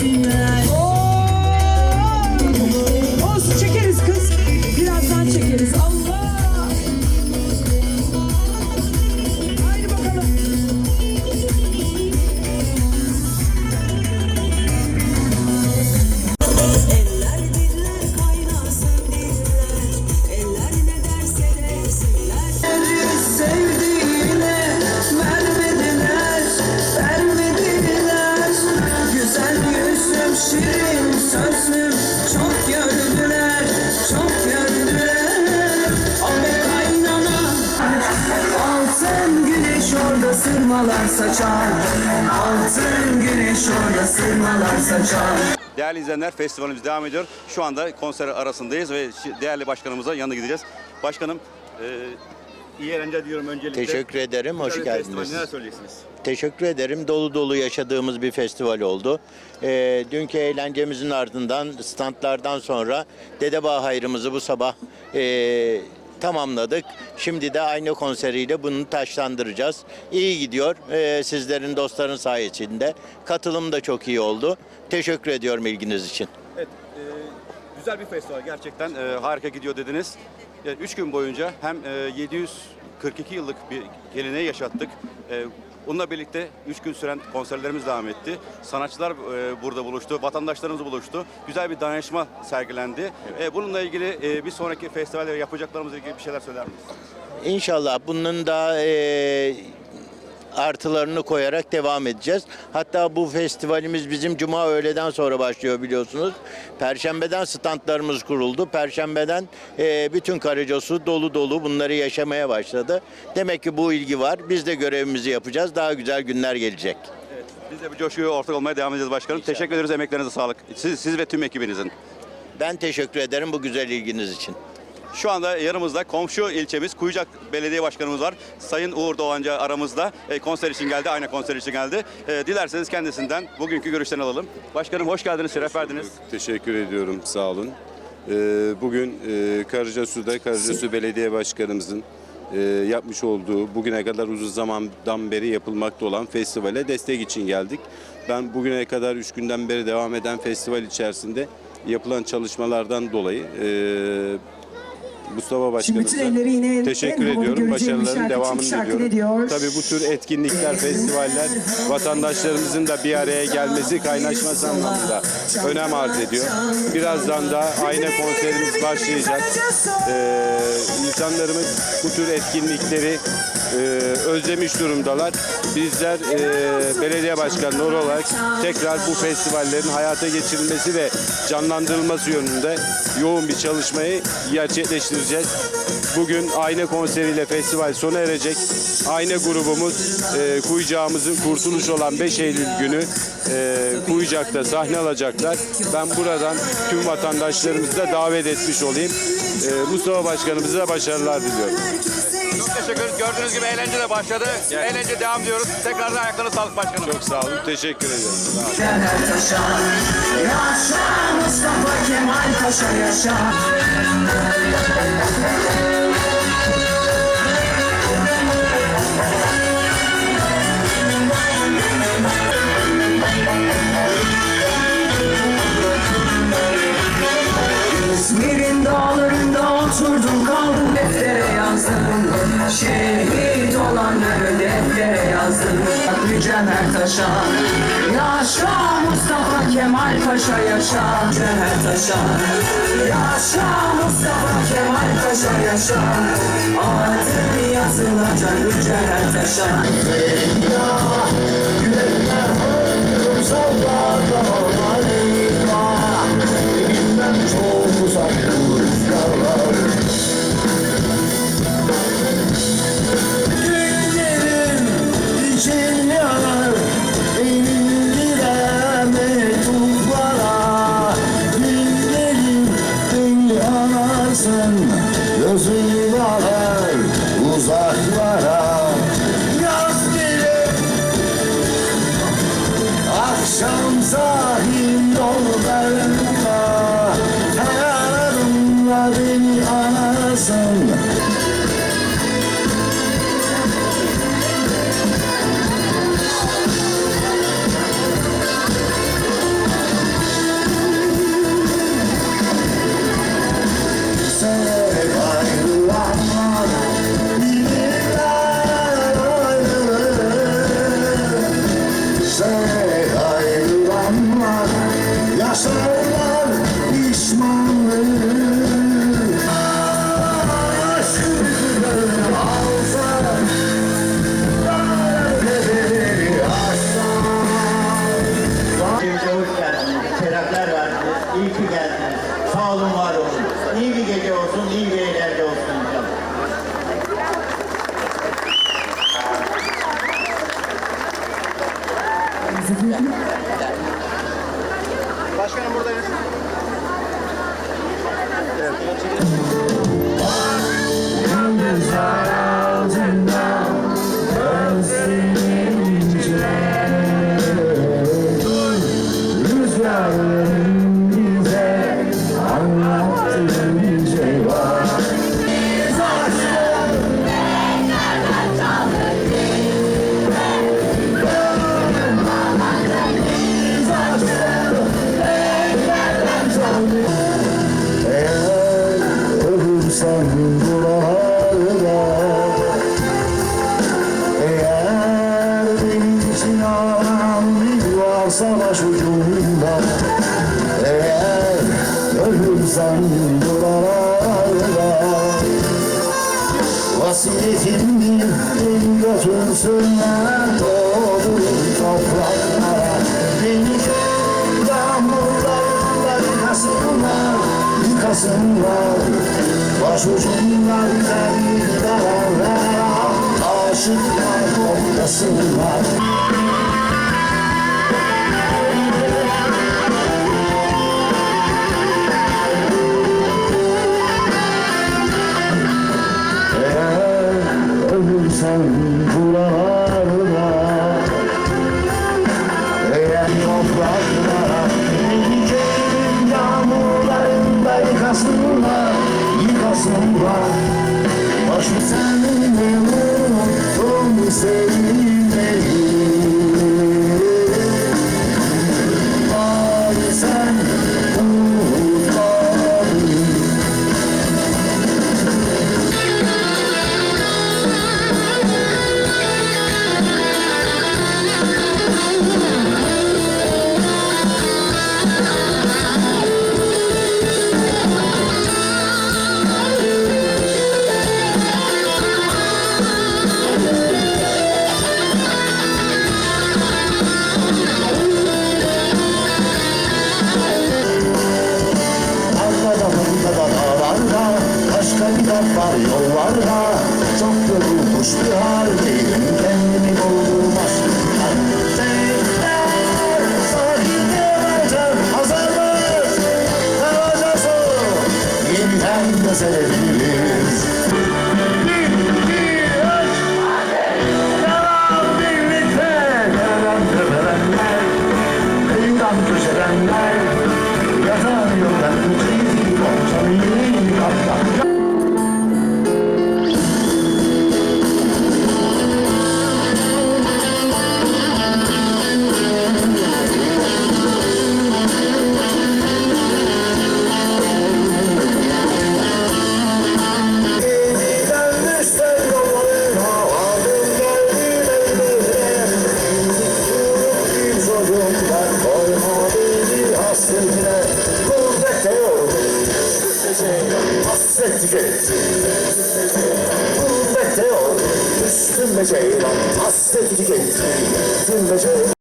desinler. Olsun sırmalar saçar Altın güneş orada sırmalar saçar Değerli izleyenler festivalimiz devam ediyor. Şu anda konser arasındayız ve değerli başkanımıza yanına gideceğiz. Başkanım e, iyi eğlenceler diliyorum öncelikle. Teşekkür ederim, hoş Güzel bir festival, geldiniz. Neler söyleyeceksiniz? Teşekkür ederim. Dolu dolu yaşadığımız bir festival oldu. Ee, dünkü eğlencemizin ardından standlardan sonra Dedebağ hayrımızı bu sabah ee, tamamladık. Şimdi de aynı konseriyle bunu taşlandıracağız. İyi gidiyor. Ee, sizlerin dostların sayesinde. Katılım da çok iyi oldu. Teşekkür ediyorum ilginiz için. Evet, e, güzel bir festival gerçekten e, harika gidiyor dediniz. E, üç gün boyunca hem e, 742 yıllık bir geleneği yaşattık. E, Onunla birlikte 3 gün süren konserlerimiz devam etti. Sanatçılar e, burada buluştu, vatandaşlarımız buluştu. Güzel bir dayanışma sergilendi. E, bununla ilgili e, bir sonraki festivalde yapacaklarımızla ilgili bir şeyler söyler misiniz? İnşallah bunun da eee, artılarını koyarak devam edeceğiz. Hatta bu festivalimiz bizim cuma öğleden sonra başlıyor biliyorsunuz. Perşembeden standlarımız kuruldu. Perşembeden eee, bütün Karacasu dolu dolu bunları yaşamaya başladı. Demek ki bu ilgi var. Biz de görevimizi yapacağız. Daha güzel günler gelecek. Biz de bir coşkuya ortak olmaya devam edeceğiz başkanım. Teşekkür ederiz emeklerinize sağlık. Siz, siz ve tüm ekibinizin. Ben teşekkür ederim bu güzel ilginiz için. Şu anda yanımızda komşu ilçemiz Kuyucak Belediye Başkanımız var. Sayın Uğur Doğancı aramızda e, konser için geldi, aynı konser için geldi. E, dilerseniz kendisinden bugünkü görüşlerini alalım. Başkanım hoş geldiniz, şeref verdiniz. Teşekkür ediyorum, sağ olun. Ee, Bugün e, Karacasu'da Karacasu Belediye Başkanımızın e, yapmış olduğu bugüne kadar uzun zamandan beri yapılmakta olan festivale destek için geldik. Ben bugüne kadar üç günden beri devam eden festival içerisinde yapılan çalışmalardan dolayı e, Mustafa Başkanımıza teşekkür ediyorum. Başarıların devamını diliyorum. diyor. Tabii bu tür etkinlikler, festivaller vatandaşlarımızın da bir araya gelmesi, kaynaşması anlamında önem arz ediyor. Birazdan da ayna konserimiz başlayacak. Ee, insanlarımız bu tür etkinlikleri e, özlemiş durumdalar. Bizler e, belediye başkanları olarak tekrar bu festivallerin hayata geçirilmesi ve canlandırılması yönünde yoğun bir çalışmayı gerçekleştireceğiz. Bugün ayna konseriyle festival sona erecek. Ayna grubumuz e, Kuyucağımızın kurtuluş olan 5 Eylül günü e, Kuyucak'ta sahne alacaklar. Ben buradan tüm vatandaşlarımızı da davet etmiş olayım. E, Mustafa Başkanımıza da başarılar diliyorum. Çok teşekkür ederiz. Gördüğünüz gibi eğlence de başladı. Eğlence devam diyoruz. Tekrardan ayaklarına sağlık başkanım. Çok sağ olun. Teşekkür ederim. Taşa Yaşa Mustafa Kemal Paşa yaşa Şehit olanları deftere yazdım Mücevher taşa. Yaşa Mustafa Kemal Paşa yaşa. Mücevher taşa. Yaşa Mustafa Kemal Paşa yaşa. Adı yazılacak mücevher taşa. Güllerim over. Olsun, iyi bir eğlence olsun inşallah. Başkanım buradayız. Rüzgarın savaş ucunda Eğer ölürsen buralarda Vasiyetimdir beni götürsünler doğru topraklara Beni kör yağmurlarla yıkasınlar, yıkasınlar. Başucumda güzel dağlara aşıklar toplasınlar їх основа, вашу саму милу в музеї. Kıyıdan köşelenler Yatan yoldan uçayım Okşamayayım kaptan Hasret geçti Gurbette yorgun Üstüme ceylan Hasret geçti Üstüme ceylan